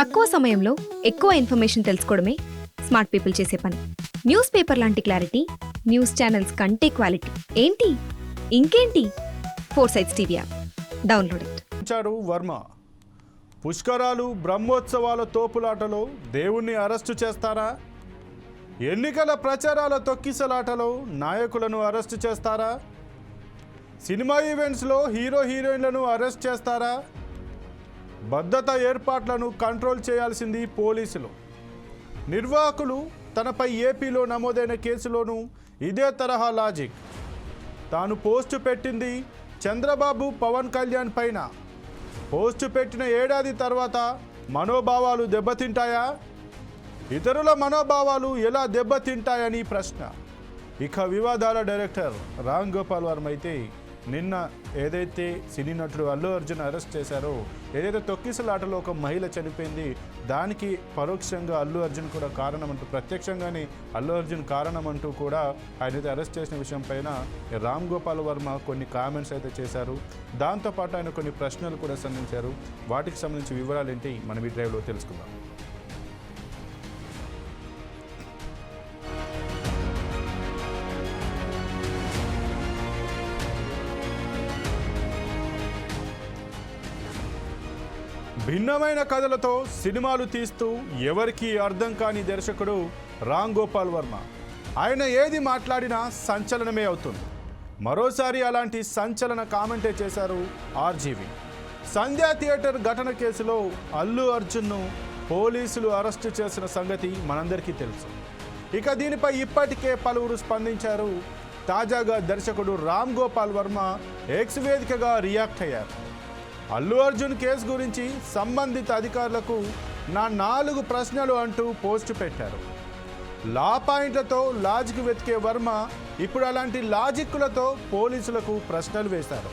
తక్కువ సమయంలో ఎక్కువ ఇన్ఫర్మేషన్ తెలుసుకోవడమే స్మార్ట్ పీపుల్ చేసే పని. న్యూస్ పేపర్ లాంటి క్లారిటీ న్యూస్ ఛానల్స్ కంటే క్వాలిటీ. ఏంటి? ఇంకేంటి? Four sides TV app. Download it. Varma. పుష్కరాలు బ్రహ్మోత్సవాల తోపులాటలో దేవుణ్ణి అరెస్టు చేస్తారా? ఎన్నికల ప్రచారాల తొక్కిసలాటలో నాయకులను అరెస్టు చేస్తారా? సినిమా ఈవెంట్స్లో హీరో హీరోయిన్లను అరెస్ట్ చేస్తారా? భద్రత ఏర్పాట్లను కంట్రోల్ చేయాల్సింది పోలీసులు. నిర్వాహకులు తనపై ఏపీలో నమోదైన కేసులోనూ ఇదే తరహా లాజిక్. తాను పోస్టు పెట్టింది చంద్రబాబు పవన్ కళ్యాణ్ పైన. పోస్టు పెట్టిన ఏడాది తర్వాత మనోభావాలు దెబ్బతింటాయా? ఇతరుల మనోభావాలు ఎలా దెబ్బతింటాయని ప్రశ్న. ఇక వివాదాల డైరెక్టర్ రామ్ గోపాల్ వర్మ అయితే నిన్న ఏదైతే సినీ నటుడు అల్లు అర్జున్ అరెస్ట్ చేశారో ఏదైతే తొక్కిసలాటలో ఒక మహిళ చనిపోయింది దానికి పరోక్షంగా అల్లు అర్జున్ కూడా కారణం అంటూ ప్రత్యక్షంగానే అల్లు అర్జున్ కారణం అంటూ కూడా ఆయన అయితే అరెస్ట్ చేసిన విషయం పైన రామ్ గోపాల్ వర్మ కొన్ని కామెంట్స్ అయితే చేశారు. దాంతోపాటు ఆయన కొన్ని ప్రశ్నలు కూడా సంధించారు. వాటికి సంబంధించి వివరాలు ఏంటి? మనం ఈ డ్రైవ్లో తెలుసుకుందాం. భిన్నమైన కథలతో సినిమాలు తీస్తూ ఎవరికీ అర్థం కాని దర్శకుడు రామ్ గోపాల్ వర్మ. ఆయన ఏది మాట్లాడినా సంచలనమే అవుతుంది. మరోసారి అలాంటి సంచలన కామెంటే చేశారు ఆర్జీవి. సంధ్యా థియేటర్ ఘటన కేసులో అల్లు అర్జున్ను పోలీసులు అరెస్టు చేసిన సంగతి మనందరికీ తెలుసు. ఇక దీనిపై ఇప్పటికే పలువురు స్పందించారు. తాజాగా దర్శకుడు రామ్ గోపాల్ వర్మ ఎక్స్ వేదికగా రియాక్ట్ అయ్యారు. అల్లు అర్జున్ కేసు గురించి సంబంధిత అధికారులకు నా నాలుగు ప్రశ్నలు అంటూ పోస్టు పెట్టారు. లా పాయింట్లతో లాజిక్ వెతికే వర్మ ఇప్పుడు అలాంటి లాజిక్కులతో పోలీసులకు ప్రశ్నలు వేశారు.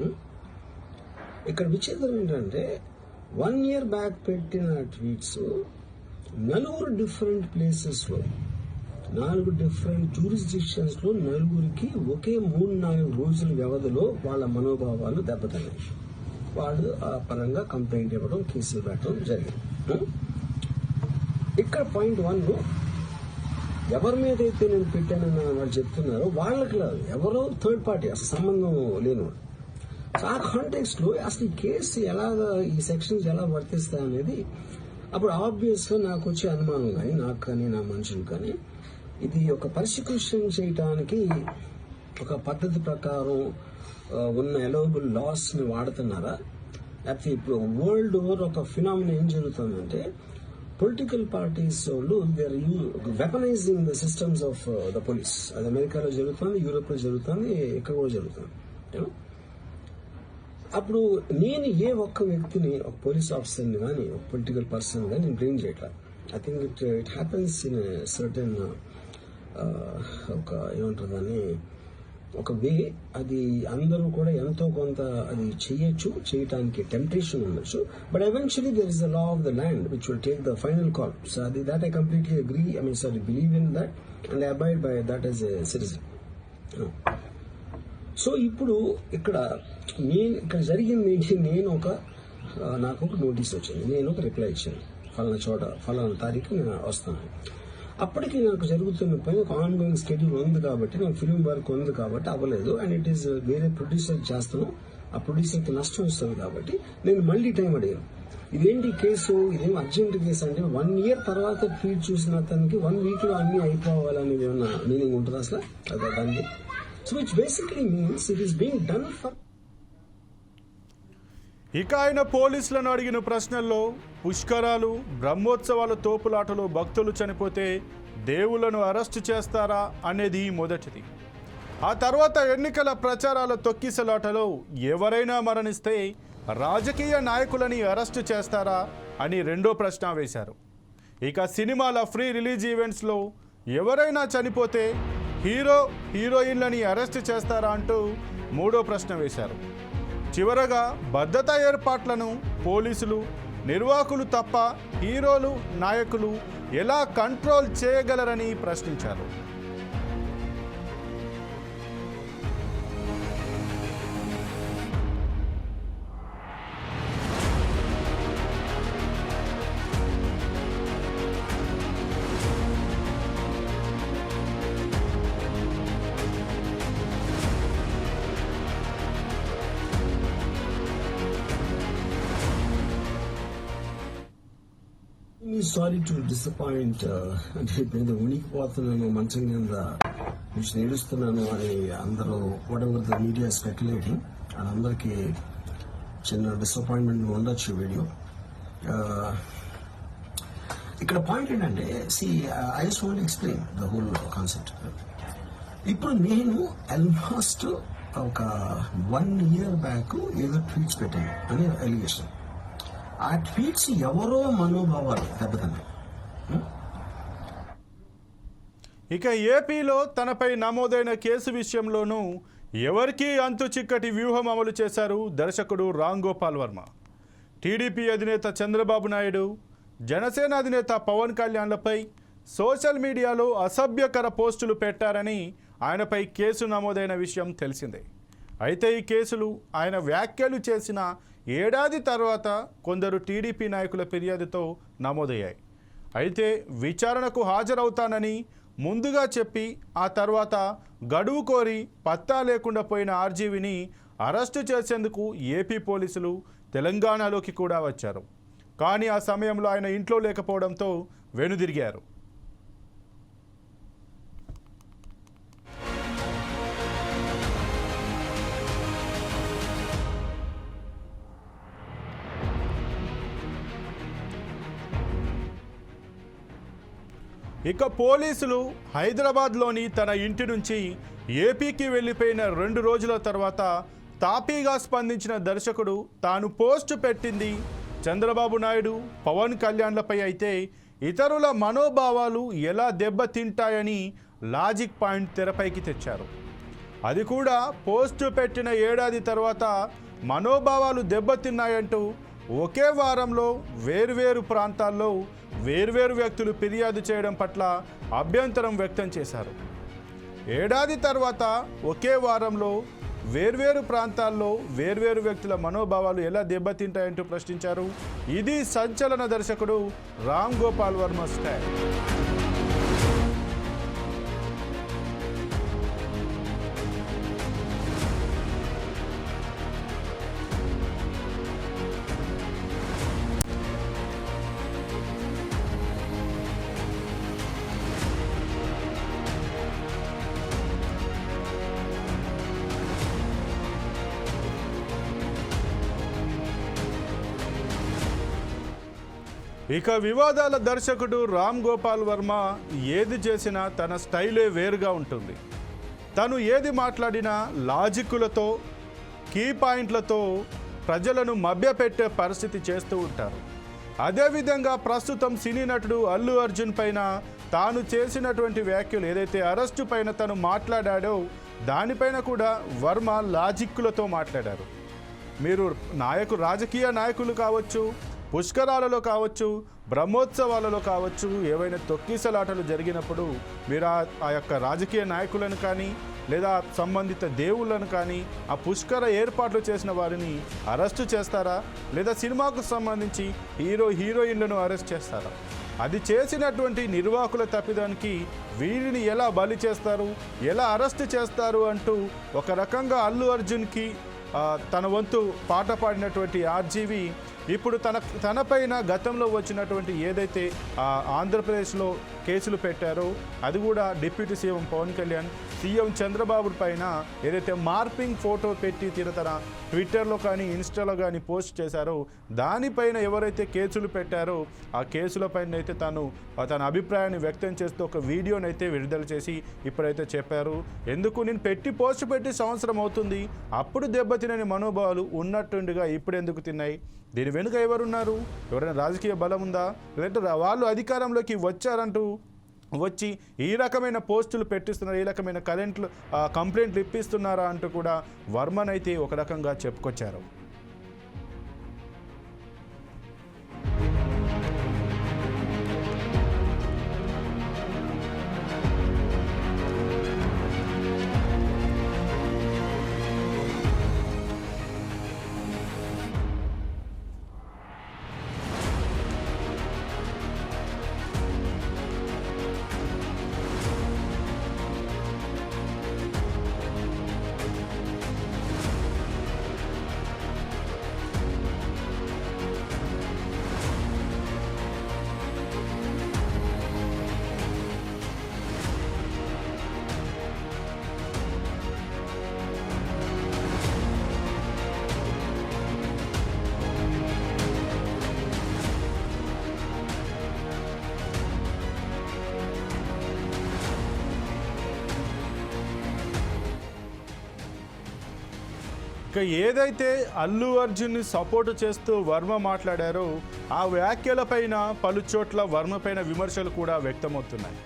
Hmm? ఇక్కడ విచిత్రం ఏంటంటే వన్ ఇయర్ బ్యాక్ పెట్టిన ట్వీట్స్ నలుగురు డిఫరెంట్ ప్లేసెస్లో నాలుగు డిఫరెంట్ జూరిస్డిక్షన్స్లో నలుగురికి ఒకే మూడు నాలుగు రోజుల వ్యవధిలో వాళ్ళ మనోభావాలు దెబ్బతిన్నాయి. వాళ్ళు ఆ పరంగా కంప్లైంట్ ఇవ్వడం కేసులు పెట్టడం జరిగింది. Hmm? ఇక్కడ పాయింట్ వన్ ఎవరి మీద అయితే నేను పెట్టానని వాళ్ళు చెప్తున్నారో వాళ్ళకి లేదు ఎవరో థర్డ్ పార్టీ అసలు సంబంధం లేనివాడు. ఆ కాంటెక్స్ట్లో అసలు ఈ కేసు ఎలాగా ఈ సెక్షన్స్ ఎలా వర్తిస్తాయి అనేది అప్పుడు ఆబ్వియస్గా నాకు వచ్చే అనుమానం కానీ నాకు కానీ నా మనుషులు కానీ ఇది ఒక పర్సిక్యూషన్ చేయటానికి ఒక పద్ధతి ప్రకారం ఉన్న ఎలోబుల్ లాస్ని వాడుతున్నారా? లేకపోతే ఇప్పుడు వరల్డ్ ఓవర్ ఒక ఫినామినా ఏం జరుగుతుందంటే పొలిటికల్ పార్టీస్ వాళ్ళు there you weaponizing the systems of the police అది అమెరికాలో జరుగుతుంది యూరోప్లో జరుగుతుంది ఎక్కడ కూడా జరుగుతుంది అప్పుడు నేను ఏ ఒక్క వ్యక్తిని ఒక పోలీస్ ఆఫీసర్ని కానీ ఒక పొలిటికల్ పర్సన్ కానీ నేను బ్లేమ్ చేయట్లా. I think it it happens in certain ఒక ఏమంటారు దాన్ని ఒక వే అది అందరూ కూడా ఎంతో కొంత అది చేయొచ్చు చేయటానికి టెంప్టేషన్ ఉండొచ్చు. But eventually there is the law of the land which will take the final call so అది that I completely agree I mean sorry believe in that and abide by that as a citizen so ఇప్పుడు ఇక్కడ నేను ఇక్కడ జరిగింది ఏంటి? నేను ఒక నాకు ఒక నోటీస్ వచ్చింది. నేను ఒక రిప్లై ఇచ్చాను. ఫలానా చోట ఫలానా తారీఖు నేను వస్తాను. అప్పటికి నాకు జరుగుతున్న పని ఒక ఆన్ గోయింగ్ స్కెడ్యూల్ ఉంది కాబట్టి నాకు ఫిలిం వర్క్ ఉంది కాబట్టి అవ్వలేదు. అండ్ ఇట్ ఈస్ వేరే ప్రొడ్యూసర్ చేస్తాను ఆ ప్రొడ్యూసర్కి నష్టం వస్తుంది కాబట్టి నేను మళ్ళీ టైం అడిగాను. ఇదేంటి కేసు? ఇదేం అర్జెంట్ కేసు అంటే వన్ ఇయర్ తర్వాత ట్వీట్ చూసిన అతనికి వన్ వీక్లో అన్ని అయిపోవాలనేది ఏమన్నా మీనింగ్ ఉంటుంది అసలు? అదే దానికి? So which basically means it is being done for ఇక ఆయన పోలీసులను అడిగిన ప్రశ్నల్లో పుష్కరాలు బ్రహ్మోత్సవాల తోపులాటలో భక్తులు చనిపోతే దేవులను అరెస్టు చేస్తారా అనేది మొదటిది. ఆ తర్వాత ఎన్నికల ప్రచారాల తొక్కిసలాటలో ఎవరైనా మరణిస్తే రాజకీయ నాయకులని అరెస్టు చేస్తారా అని రెండో ప్రశ్న వేశారు. ఇక సినిమాల ఫ్రీ రిలీజ్ ఈవెంట్స్లో ఎవరైనా చనిపోతే హీరో హీరోయిన్లని అరెస్ట్ చేస్తారా అంటూ మూడో ప్రశ్న వేశారు. చివరగా భద్రతా ఏర్పాట్లను పోలీసులు నిర్వాహకులు తప్ప హీరోలు నాయకులు ఎలా కంట్రోల్ చేయగలరని ప్రశ్నించారు. సారీ టు డిసప్పాయింట్ అంటే నేను ఉనికిపోతున్నాను మంచం కింద నుంచి నేడుస్తున్నాను అని అందరూ whatever the media speculating అందరికీ చిన్న డిసప్పాయింట్మెంట్ ఉండొచ్చు వీడియో ఇక్కడ పాయింట్ ఏంటంటే see I just want explain the whole concept ఇప్పుడు నేను ఆల్మోస్ట్ ఒక వన్ ఇయర్ బ్యాక్ ఏదో ట్వీట్స్ పెట్టాను అనే ఎలిగేషన్ ఆ ట్వీట్స్ ఎవరో మనోభావాలు దెబ్బతిన్నాయి. ఇక ఏపీలో తనపై నమోదైన కేసు విషయంలోనూ ఎవరికీ అంతు చిక్కటి వ్యూహం అమలు చేశారు దర్శకుడు రామ్ గోపాల్ వర్మ. టీడీపీ అధినేత చంద్రబాబు నాయుడు జనసేన అధినేత పవన్ కళ్యాణ్లపై సోషల్ మీడియాలో అసభ్యకర పోస్టులు పెట్టారని ఆయనపై కేసు నమోదైన విషయం తెలిసిందే. అయితే ఈ కేసులు ఆయన వ్యాఖ్యలు చేసిన ఏడాది తర్వాత కొందరు టీడీపీ నాయకుల ఫిర్యాదుతో నమోదయ్యాయి. అయితే విచారణకు హాజరవుతానని ముందుగా చెప్పి ఆ తర్వాత గడువు కోరి పత్తా లేకుండా పోయిన ఆర్జీవిని అరెస్టు చేసేందుకు ఏపీ పోలీసులు తెలంగాణలోకి కూడా వచ్చారు. కానీ ఆ సమయంలో ఆయన ఇంట్లో లేకపోవడంతో వెనుదిరిగారు. ఇక పోలీసులు హైదరాబాద్లోని తన ఇంటి నుంచి ఏపీకి వెళ్ళిపోయిన రెండు రోజుల తర్వాత తాపీగా స్పందించిన దర్శకుడు తాను పోస్ట్ పెట్టింది చంద్రబాబు నాయుడు పవన్ కళ్యాణ్లపై అయితే ఇతరుల మనోభావాలు ఎలా దెబ్బతింటాయని లాజిక్ పాయింట్ తెరపైకి తెచ్చారు. అది కూడా పోస్టు పెట్టిన ఏడాది తర్వాత మనోభావాలు దెబ్బతిన్నాయంటూ ఒకే వారంలో వేర్వేరు ప్రాంతాల్లో వేర్వేరు వ్యక్తులు ఫిర్యాదు చేయడం పట్ల అభ్యంతరం వ్యక్తం చేశారు. ఏడాది తర్వాత ఒకే వారంలో వేర్వేరు ప్రాంతాల్లో వేర్వేరు వ్యక్తుల మనోభావాలు ఎలా దెబ్బతింటాయంటూ ప్రశ్నించారు. ఇది సంచలన దర్శకుడు రామ్ గోపాల్ వర్మ స్టైల్. ఇక వివాదాల దర్శకుడు రామ్ గోపాల్ వర్మ ఏది చేసినా తన స్టైలే వేరుగా ఉంటుంది. తను ఏది మాట్లాడినా లాజిక్కులతో కీ పాయింట్లతో ప్రజలను మభ్యపెట్టే పరిస్థితి చేస్తూ ఉంటారు. అదేవిధంగా ప్రస్తుతం సినీ నటుడు అల్లు అర్జున్ పైన తాను చేసినటువంటి వ్యాఖ్యలు ఏదైతే అరెస్టు పైన తను మాట్లాడాడో దానిపైన కూడా వర్మ లాజిక్కులతో మాట్లాడారు. మీరు నాయకు రాజకీయ నాయకులు కావచ్చు పుష్కరాలలో కావచ్చు బ్రహ్మోత్సవాలలో కావచ్చు ఏవైనా తొక్కిసలాటలు జరిగినప్పుడు మీరు ఆ- ఆ యొక్క రాజకీయ నాయకులను కానీ లేదా సంబంధిత దేవుళ్ళను కానీ ఆ పుష్కర ఏర్పాట్లు చేసిన వారిని అరెస్టు చేస్తారా? లేదా సినిమాకు సంబంధించి హీరో హీరోయిన్లను అరెస్ట్ చేస్తారా? అది చేసినటువంటి నిర్వాహకుల తప్పిదానికి వీరిని ఎలా బలి చేస్తారు? ఎలా అరెస్ట్ చేస్తారు అంటూ ఒక రకంగా అల్లు అర్జున్కి తన వంతు పాట పాడినటువంటి ఆర్జీవి ఇప్పుడు తన తనపైన గతంలో వచ్చినటువంటి ఏదైతే ఆంధ్రప్రదేశ్లో కేసులు పెట్టారో అది కూడా deputy CM Pawan Kalyan CM Chandrababu పైన ఏదైతే మార్పింగ్ ఫోటో పెట్టి తినతర ట్విట్టర్లో కానీ ఇన్స్టాలో కానీ పోస్ట్ చేశారో దానిపైన ఎవరైతే కేసులు పెట్టారో ఆ కేసుల పైన అయితే తను తన అభిప్రాయాన్ని వ్యక్తం చేస్తూ ఒక వీడియోని అయితే విడుదల చేసి ఇప్పుడైతే చెప్పారు. ఎందుకు? నేను పెట్టి పోస్ట్ పెట్టి సంవత్సరం అవుతుంది. అప్పుడు దెబ్బతినని మనోభావాలు ఉన్నట్టుండిగా ఇప్పుడు ఎందుకు తిన్నాయి? దీని వెనుక ఎవరున్నారు? ఎవరైనా రాజకీయ బలం ఉందా? లేదంటే వాళ్ళు అధికారంలోకి వచ్చారంటూ వచ్చి ఈ రకమైన పోస్టులు పెట్టిస్తున్నారు ఈ రకమైన కరెంట్లు కంప్లైంట్లు ఇప్పిస్తున్నారా అంటూ కూడా వర్మనైతే ఒక రకంగా చెప్పుకొచ్చారు. ఇక ఏదైతే అల్లు అర్జున్ని సపోర్ట్ చేస్తూ వర్మ మాట్లాడారో ఆ వ్యాఖ్యలపైన పలు చోట్ల విమర్శలు కూడా వ్యక్తమవుతున్నాయి.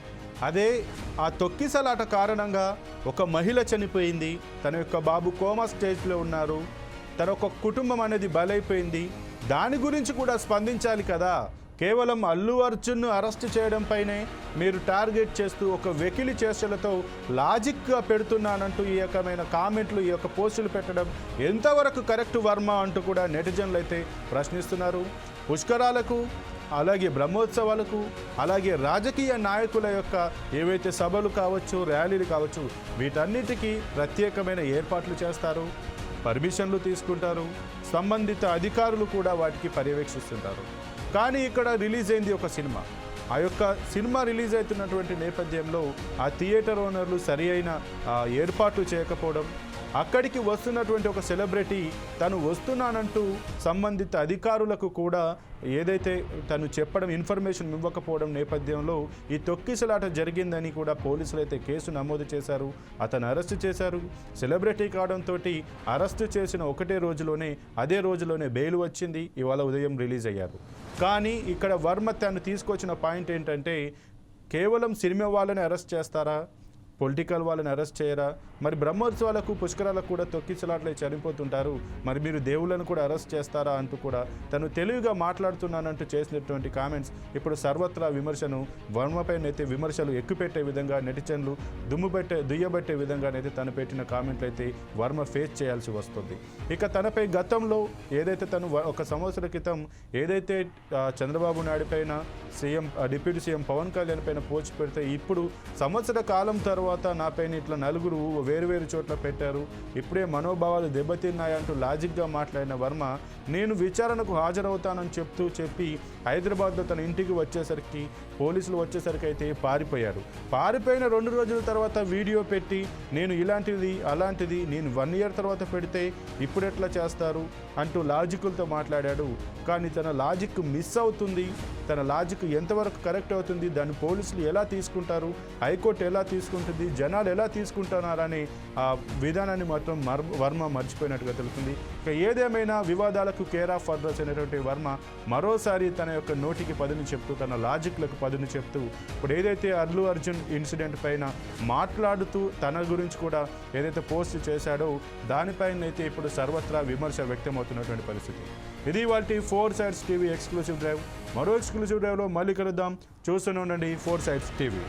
అదే ఆ తొక్కిసలాట కారణంగా ఒక మహిళ చనిపోయింది తన యొక్క బాబు కోమా స్టేజ్లో ఉన్నారు. తన ఒక కుటుంబం అనేది బలైపోయింది. దాని గురించి కూడా స్పందించాలి కదా. కేవలం అల్లు అర్జున్ను అరెస్ట్ చేయడంపైనే మీరు టార్గెట్ చేస్తూ ఒక వెకిలి చేష్టలతో లాజిక్గా పెడుతున్నానంటూ ఈ రకమైన కామెంట్లు ఈ యొక్క పోస్టులు పెట్టడం ఎంతవరకు కరెక్ట్ వర్మ అంటూ కూడా నెటిజన్లు అయితే ప్రశ్నిస్తున్నారు. పుష్కరాలకు అలాగే బ్రహ్మోత్సవాలకు అలాగే రాజకీయ నాయకుల యొక్క ఏవైతే సభలు కావచ్చు ర్యాలీలు కావచ్చు వీటన్నిటికీ ప్రత్యేకమైన ఏర్పాట్లు చేస్తారు. పర్మిషన్లు తీసుకుంటారు. సంబంధిత అధికారులు కూడా వాటికి పర్యవేక్షిస్తుంటారు. కానీ ఇక్కడ రిలీజ్ అయింది ఒక సినిమా. ఆ యొక్క సినిమా రిలీజ్ అవుతున్నటువంటి నేపథ్యంలో ఆ థియేటర్ ఓనర్లు సరి అయిన ఏర్పాట్లు చేయకపోవడం అక్కడికి వస్తున్నటువంటి ఒక సెలబ్రిటీ తను వస్తున్నానంటూ సంబంధిత అధికారులకు కూడా ఏదైతే తను చెప్పడం ఇన్ఫర్మేషన్ ఇవ్వకపోవడం నేపథ్యంలో ఈ తొక్కిసలాట జరిగిందని కూడా పోలీసులు అయితే కేసు నమోదు చేశారు. అతను అరెస్ట్ చేశారు. సెలబ్రిటీ కావడంతో అరెస్ట్ చేసిన ఒకటే రోజులోనే అదే రోజులోనే బెయిల్ వచ్చింది. ఇవాళ ఉదయం రిలీజ్ అయ్యారు. కానీ ఇక్కడ వర్మ తను తీసుకొచ్చిన పాయింట్ ఏంటంటే కేవలం సినిమా వాళ్ళని అరెస్ట్ చేస్తారా? పొలిటికల్ వాళ్ళని అరెస్ట్ చేయరా? మరి బ్రహ్మోత్సవాలకు పుష్కరాలకు కూడా తొక్కిసలాట్లే చనిపోతుంటారు. మరి మీరు దేవుళ్ళను కూడా అరెస్ట్ చేస్తారా అంటూ కూడా తను తెలివిగా మాట్లాడుతున్నానంటూ చేసినటువంటి కామెంట్స్. ఇప్పుడు సర్వత్రా విమర్శను వర్మపైనైతే విమర్శలు ఎక్కుపెట్టే విధంగా నెటిజన్లు దుమ్ము పెట్టే దుయ్యబట్టే విధంగానైతే తను పెట్టిన కామెంట్లు అయితే వర్మ ఫేస్ చేయాల్సి వస్తుంది. ఇక తనపై గతంలో ఏదైతే తను ఒక సంవత్సర క్రితం ఏదైతే చంద్రబాబు నాయుడు పైన CM deputy CM Pawan Kalyan పైన పోచి పెడితే ఇప్పుడు సంవత్సర కాలం తర్వాత నాపైన ఇట్లా నలుగురు వేరు వేరు చోట్ల పెట్టారు. ఇప్పుడే మనోభావాలు దెబ్బతిన్నాయంటూ లాజిక్గా మాట్లాడిన వర్మ నేను విచారణకు హాజరవుతానని చెప్తూ చెప్పి హైదరాబాద్లో తన ఇంటికి వచ్చేసరికి పోలీసులు వచ్చేసరికి అయితే పారిపోయారు. పారిపోయిన రెండు రోజుల తర్వాత వీడియో పెట్టి నేను ఇలాంటిది అలాంటిది నేను వన్ ఇయర్ తర్వాత పెడితే ఇప్పుడు ఎట్లా చేస్తారు? అంటూ లాజికులతో మాట్లాడాడు. కానీ తన లాజిక్ మిస్ అవుతుంది. తన లాజిక్ ఎంతవరకు కరెక్ట్ అవుతుంది? దాన్ని పోలీసులు ఎలా తీసుకుంటారు? హైకోర్టు ఎలా తీసుకుంటుంది? జనాలు ఎలా తీసుకుంటున్నారని ఆ విధానాన్ని మాత్రం మర్ వర్మ మర్చిపోయినట్టుగా తెలుస్తుంది. ఇక ఏదేమైనా వివాదాలకు కేర్ ఆఫ్ అడ్రస్ అనేటువంటి వర్మ మరోసారి తన యొక్క నోటికి పదును చెప్తూ తన లాజిక్లకు పదును చెప్తూ ఇప్పుడు ఏదైతే అల్లు అర్జున్ ఇన్సిడెంట్ పైన మాట్లాడుతూ తన గురించి కూడా ఏదైతే పోస్ట్ చేశాడో దానిపైన అయితే ఇప్పుడు సర్వత్రా విమర్శ వ్యక్తమవుతున్నటువంటి పరిస్థితి. ఇది వాటి four sides TV exclusive drive. మరో ఎక్స్క్లూసివ్ డ్రైవ్లో మళ్ళీ కలుద్దాం. చూస్తూనే ఉండండి ఫోర్ సైడ్స్ టీవీ.